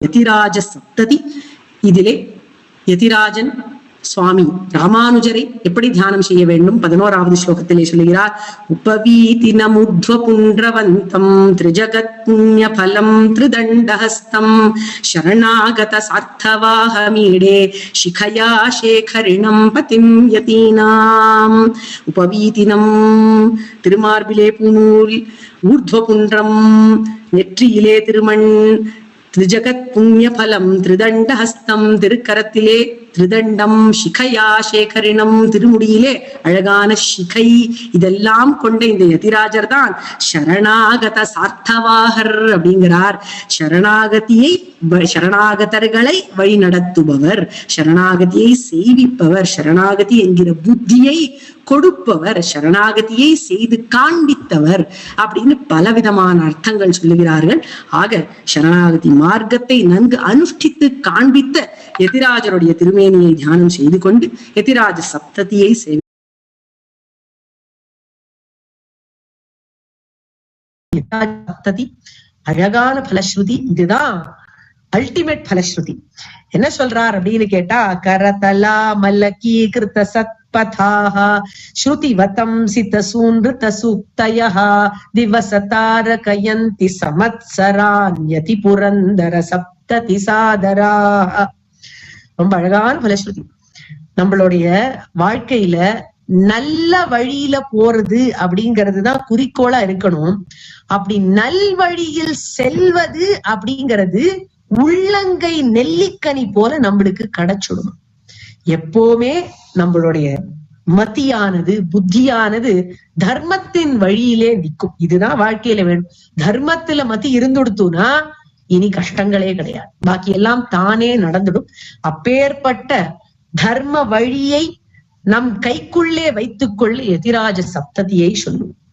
யதிராஜ சப்ததி இதிலே யதிராஜன் சுவாமி ராமானுஜரை எப்படி தியானம் செய்ய வேண்டும்? பதினோராவது ஸ்லோகத்திலே சொல்லுகிறார் உபவீதி நமுத்வ புன்றவந்தம் திரிஜகத் புண்ணிய பலம் திருதண்டஹஸ்தம் சரணாகத சார்த்தவாகமீடே சிகயா சேகரிணம் பதிம் யதீனாம். உபவீதினம் திருமார்பிலே பூணூல் ஊர்த்வபுன்றம் நெற்றியிலே திருமண் திரிஜகத் புண்ணிய பலம் திருதண்டஹஸ்தம் திருக்கரத்திலே திருதண்டம் சிகையா சேகரிணம் திருமுடியிலே அழகான சிகை. இதெல்லாம் கொண்ட இந்த யதிராஜர் தான் சரணாகத சார்த்தவாகர் அப்படிங்கிறார். சரணாகதியை சரணாகதர்களை வழி நடத்துபவர் சரணாகதியை செய்விப்பவர் சரணாகதி என்கிற புத்தியை கொடுப்பவர் சரணாகதியை செய்து காண்பித்தவர் அப்படின்னு பலவிதமான அர்த்தங்கள் சொல்லுகிறார்கள். ஆக சரணாகதி மார்க்கத்தை நன்கு அனுஷ்டித்து காண்பித்த எதிராஜருடைய திருமேனியை தியானம் செய்து கொண்டு எதிராஜ சப்ததியை சேவி சப்ததி அழகான பலஸ்ருதி இதுதான் அல்டிமேட் பலஸ்ருதி. என்ன சொல்றார் அப்படின்னு கேட்டா கரதலா மல்லகீ கிருத்த சத்பதாக ஸ்ருதிவதம் சித்தசூன்ருத சூக்தயः திவசதாரகயந்தி சமத்சரான்யதி புரந்தர சப்ததி சாதராः ரொம்ப அழகான பலஸ்ருதி நம்மளுடைய வாழ்க்கையில நல்ல வழியில போறது அப்படிங்கிறது தான் குறிக்கோளா இருக்கணும். அப்படி நல் வழியில் செல்வது அப்படிங்கிறது உள்ளங்கை நெல்லிக்கனி போல நம்மளுக்கு கிடைச்சிடும். எப்பவுமே நம்மளுடைய மத்தியானது புத்தியானது தர்மத்தின் வழியிலே நிற்கும். இதுதான் வாழ்க்கையில வேணும். தர்மத்துல மத்தி இருந்துடுத்துனா இனி கஷ்டங்களே கிடையாது. பாக்கி எல்லாம் தானே நடந்துடும். அப்பேற்பட்ட தர்ம வழியை நம் கைக்குள்ளே வைத்துக்கொள்ள எதிராஜ சப்ததியை சொல்லும்.